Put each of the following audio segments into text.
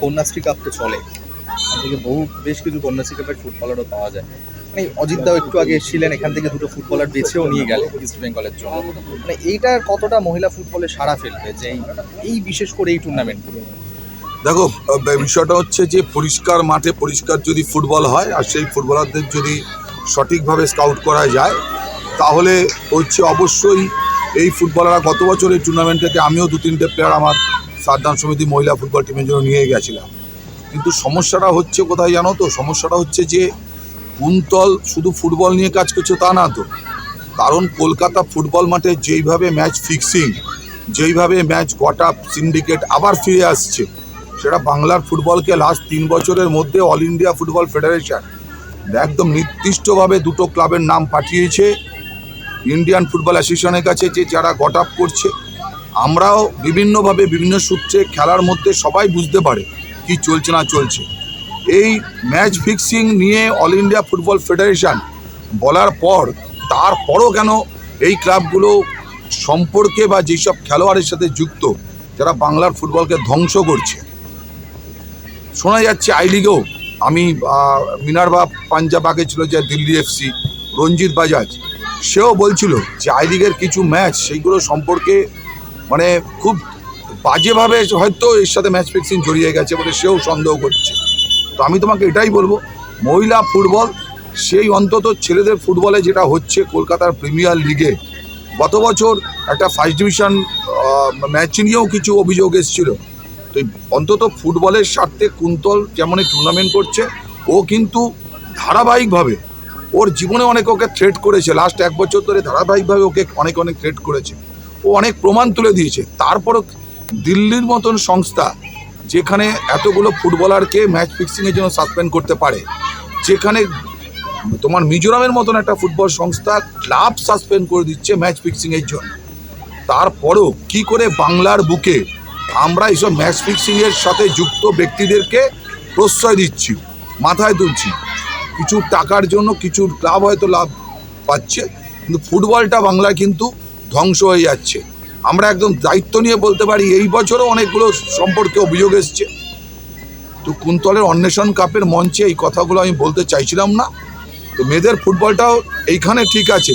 Kanyashree cup তো চলে। থেকে বহু, বেশ কিছু কন্যাশ্রী কাপের ফুটবলারও পাওয়া যায়। মানে অজিত দাও একটু আগে এসেছিলেন, এখান থেকে দুটো ফুটবলার বেছেও নিয়ে গেলেন ইস্ট বেঙ্গলের জন্য। মানে এইটা কতটা মহিলা ফুটবলে সাড়া ফেলবে যে এই- বিশেষ করে এই টুর্নামেন্টগুলো দেখো বিষয়টা হচ্ছে যে পরিষ্কার মাঠে পরিষ্কার যদি ফুটবল হয় আর সেই ফুটবলারদের যদি সঠিকভাবে স্কাউট করা যায়, তাহলে হচ্ছে অবশ্যই এই ফুটবলাররা গত বছর এই টুর্নামেন্ট থেকে আমিও দু তিনটে প্লেয়ার আমার সাদ্দাম সমিতি মহিলা ফুটবল টিমের জন্য নিয়ে গেছিলাম। কিন্তু সমস্যাটা হচ্ছে কোথায় জানো তো? সমস্যাটা হচ্ছে যে কুন্তল শুধু ফুটবল নিয়ে কাজ করছে তা না তো। কারণ কলকাতা ফুটবল মাঠে যেইভাবে ম্যাচ ফিক্সিং, যেইভাবে ম্যাচ গোটা সিন্ডিকেট আবার ফিরে আসছে, সেটা বাংলার ফুটবলকে লাস্ট তিন বছরের মধ্যে অল ইন্ডিয়া ফুটবল ফেডারেশন একদম নির্দিষ্টভাবে দুটো ক্লাবের নাম পাঠিয়েছে। ইন্ডিয়ান ফুটবল অ্যাসোসিয়েশনের কাছে যে যারা গট আপ করছে আমরাও বিভিন্নভাবে বিভিন্ন সূত্রে খেলার মধ্যে সবাই বুঝতে পারে কি চলছে না চলছে। এই ম্যাচ ফিক্সিং নিয়ে অল ইন্ডিয়া ফুটবল ফেডারেশন বলার পর তারপরও কেন এই ক্লাবগুলো সম্পর্কে বা যেসব খেলোয়াড়ের সাথে যুক্ত যারা বাংলার ফুটবলকে ধ্বংস করছে। শোনা যাচ্ছে আই লিগেও আমি আহ, মিনারবা পাঞ্জাব আগে ছিল যে দিল্লি এফসি রঞ্জিত বাজাজ সেও বলছিল যে আই লিগের কিছু ম্যাচ সেইগুলো সম্পর্কে মানে খুব বাজেভাবে হয়তো এর সাথে ম্যাচ ফিক্সিং জড়িয়ে গেছে বলে সেও সন্দেহ করছে। তো আমি তোমাকে এটাই বলব, মহিলা ফুটবল, সেই অন্তত ছেলেদের ফুটবলে যেটা হচ্ছে কলকাতার প্রিমিয়ার লিগে গত বছর একটা ফার্স্ট ডিভিশন ম্যাচ নিয়েও কিছু অভিযোগ এসেছিল। তো অন্তত ফুটবলের স্বার্থে কুন্তল যেমন টুর্নামেন্ট করছে, ও কিন্তু ধারাবাহিকভাবে ওর জীবনে অনেক ওকে থ্রেট করেছে। লাস্ট এক বছর ধরে ধারাবাহিকভাবে ওকে অনেক অনেক থ্রেট করেছে। ও অনেক প্রমাণ তুলে দিয়েছে। তারপরও দিল্লির মতন সংস্থা যেখানে এতগুলো ফুটবলারকে ম্যাচ ফিক্সিংয়ের জন্য সাসপেন্ড করতে পারে, যেখানে তোমার মিজোরামের মতন একটা ফুটবল সংস্থা ক্লাব সাসপেন্ড করে দিচ্ছে ম্যাচ ফিক্সিংয়ের জন্য। তারপরেও কি করে বাংলার বুকে আমরা এইসব ম্যাচ ফিক্সিংয়ের সাথে যুক্ত ব্যক্তিদেরকে প্রশ্রয় দিচ্ছি, মাথায় তুলছি? কিছু টাকার জন্য কিছু ক্লাব হয়তো লাভ পাচ্ছে, কিন্তু ফুটবলটা বাংলায় কিন্তু ধ্বংস হয়ে যাচ্ছে। আমরা একদম দায়িত্ব নিয়ে বলতে পারি, এই বছরও অনেকগুলো সম্পর্কে অভিযোগ এসছে। তো কুন্তলের অন্বেষণ কাপের মঞ্চে এই কথাগুলো আমি বলতে চাইছিলাম না। তো মেয়েদের ফুটবলটাও এইখানে ঠিক আছে।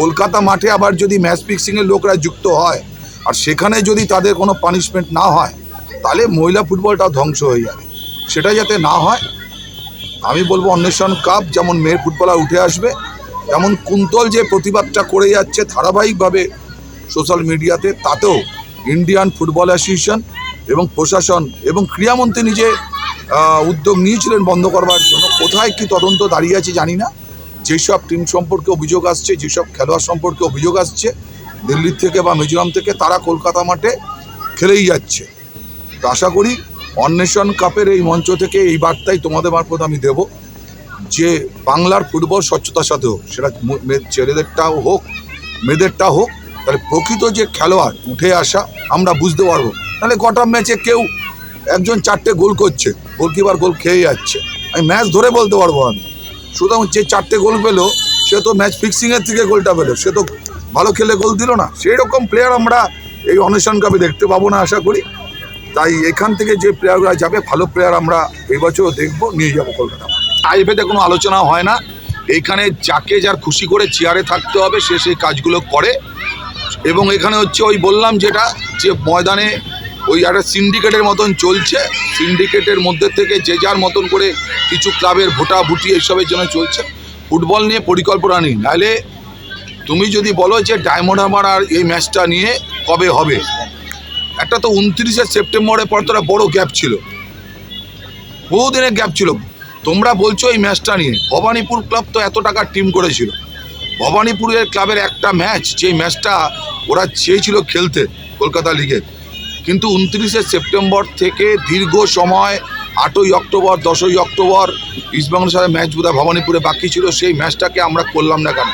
কলকাতা মাঠে আবার যদি ম্যাচ ফিক্সিংয়ের লোকরা যুক্ত হয় আর সেখানে যদি তাদের কোনো পানিশমেন্ট না হয়, তাহলে মহিলা ফুটবলটা ধ্বংস হয়ে যাবে। সেটা যাতে না হয়, আমি বলব অন্বেষণ কাপ যেমন মেয়ের ফুটবলার উঠে আসবে যেমন কুন্তল যে প্রতিবাদটা করে যাচ্ছে ধারাবাহিকভাবে সোশ্যাল মিডিয়াতে, তাতেও ইন্ডিয়ান ফুটবল অ্যাসোসিয়েশন এবং প্রশাসন এবং ক্রীড়ামন্ত্রী নিজে উদ্যোগ নিয়েছিলেন বন্ধ করবার জন্য। কোথায় কি তদন্ত দাঁড়িয়ে আছে জানি না। যেসব টিম সম্পর্কে অভিযোগ আসছে, যেসব খেলোয়াড় সম্পর্কে অভিযোগ আসছে, দিল্লির থেকে বা মিজোরাম থেকে, তারা কলকাতা মাঠে খেলেই যাচ্ছে। তো আশা করি অন্বেষণ কাপের এই মঞ্চ থেকে এই বার্তাই তোমাদের মারফত আমি দেব। যে বাংলার ফুটবল স্বচ্ছতার সাথে হোক সেটা ছেলেদেরটাও হোক, মেয়েদেরটা হোক, তাহলে প্রকৃত যে খেলোয়াড় উঠে আসা আমরা বুঝতে পারব। তাহলে কটা ম্যাচে কেউ একজন চারটে গোল করছে, গোলকিপার গোল খেয়ে যাচ্ছে। আমি ম্যাচ ধরে বলতে পারব আমি। সুতরাং যে চারটে গোল পেল, সে তো ম্যাচ ফিক্সিংয়ের থেকে গোলটা পেল। সে তো ভালো খেলে গোল দিল না। সেই রকম প্লেয়ার আমরা এই অন্বেষণ কাপে দেখতে পাবো না আশা করি। তাই এখান থেকে যে প্লেয়াররা যাবে, ভালো প্লেয়ার আমরা এই বছরও দেখব, নিয়ে যাব কলকাতা। আইএফএতে কোনো আলোচনা হয় না। এইখানে যাকে যার খুশি করে চেয়ারে থাকতে হবে, সে সেই কাজগুলো করে। এবং এখানে হচ্ছে ওই বললাম যেটা, যে ময়দানে ওই একটা সিন্ডিকেটের মতন চলছে। সিন্ডিকেটের মধ্যে থেকে যে যার মতন করে কিছু ক্লাবের ভোটা ভুটি এসবের জন্য চলছে। ফুটবল নিয়ে পরিকল্পনা নেই। নাহলে তুমি যদি বলো যে ডায়মন্ড হামার আর এই ম্যাচটা নিয়ে কবে হবে? একটা তো উনত্রিশে সেপ্টেম্বরের পর তো একটা বড় গ্যাপ ছিল। বহুদিনের গ্যাপ ছিল। তোমরা বলছো এই ম্যাচটা নিয়ে। ভবানীপুর ক্লাব তো এত টাকার টিম করেছিল। ভবানীপুরের ক্লাবের একটা ম্যাচ যে ম্যাচটা ওরা চেয়েছিল খেলতে কলকাতা লিগে কিন্তু উনত্রিশে সেপ্টেম্বর থেকে দীর্ঘ সময়, আটই অক্টোবর, দশই অক্টোবর ইস্টবেঙ্গলের সাথে ম্যাচ বোধহয় ভবানীপুরে বাকি ছিল, সেই ম্যাচটাকে আমরা করলাম না কেন?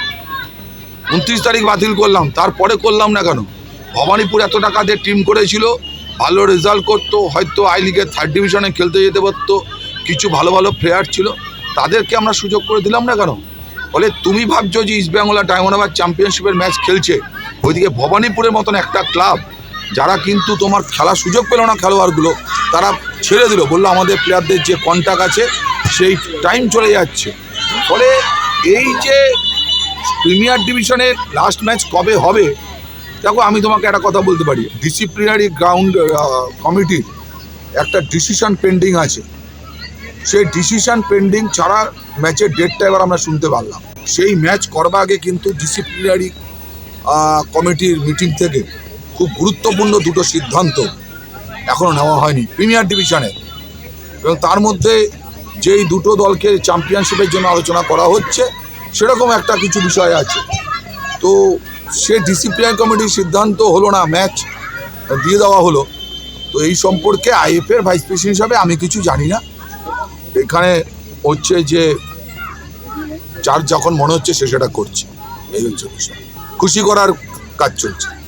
উনত্রিশ তারিখ বাতিল করলাম, তারপরে করলাম না কেন? ভবানীপুর এত টাকা দিয়ে টিম করেছিল, ভালো রেজাল্ট করতো, হয়তো আই লিগের থার্ড ডিভিশনে খেলতে যেতে পারতো কিছু ভালো ভালো প্লেয়ার ছিল, তাদেরকে আমরা সুযোগ করে দিলাম না কেন? ফলে তুমি ভাবছ যে ইস্টবেঙ্গল আর ডায়মন্ড হারবার চ্যাম্পিয়নশিপের ম্যাচ খেলছে, ওইদিকে ভবানীপুরের মতন একটা ক্লাব যারা কিন্তু তোমার খেলার সুযোগ পেল না খেলোয়াড়গুলো, তারা ছেড়ে দিল। বলল আমাদের প্লেয়ারদের যে কন্ট্যাক্ট আছে, সেই টাইম চলে যাচ্ছে। ফলে এই যে প্রিমিয়ার ডিভিশনের লাস্ট ম্যাচ কবে হবে, দেখো আমি তোমাকে একটা কথা বলতে পারি। ডিসিপ্লিনারি গ্রাউন্ড কমিটির একটা ডিসিশন পেন্ডিং আছে। সেই ডিসিশন পেন্ডিং ছাড়া ম্যাচের ডেটটা এবার আমরা শুনতে পারলাম। সেই ম্যাচ করবার আগে কিন্তু ডিসিপ্লিনারি কমিটির মিটিং থেকে খুব গুরুত্বপূর্ণ দুটো সিদ্ধান্ত এখনও নেওয়া হয়নি প্রিমিয়ার ডিভিশনের এবং তার মধ্যে যেই দুটো দলকে চ্যাম্পিয়নশিপের জন্য আলোচনা করা হচ্ছে, সেরকম একটা কিছু বিষয় আছে। তো সে ডিসিপ্লিনারি কমিটির সিদ্ধান্ত হলো না ম্যাচ দিয়ে দেওয়া হলো। তো এই সম্পর্কে আইএফের ভাইস প্রেসিডেন্ট হিসাবে আমি কিছু জানি না। এখানে হচ্ছে যে যার যখন মনে হচ্ছে সে সেটা করছে। এই হচ্ছে খুশি করার কাজ চলছে।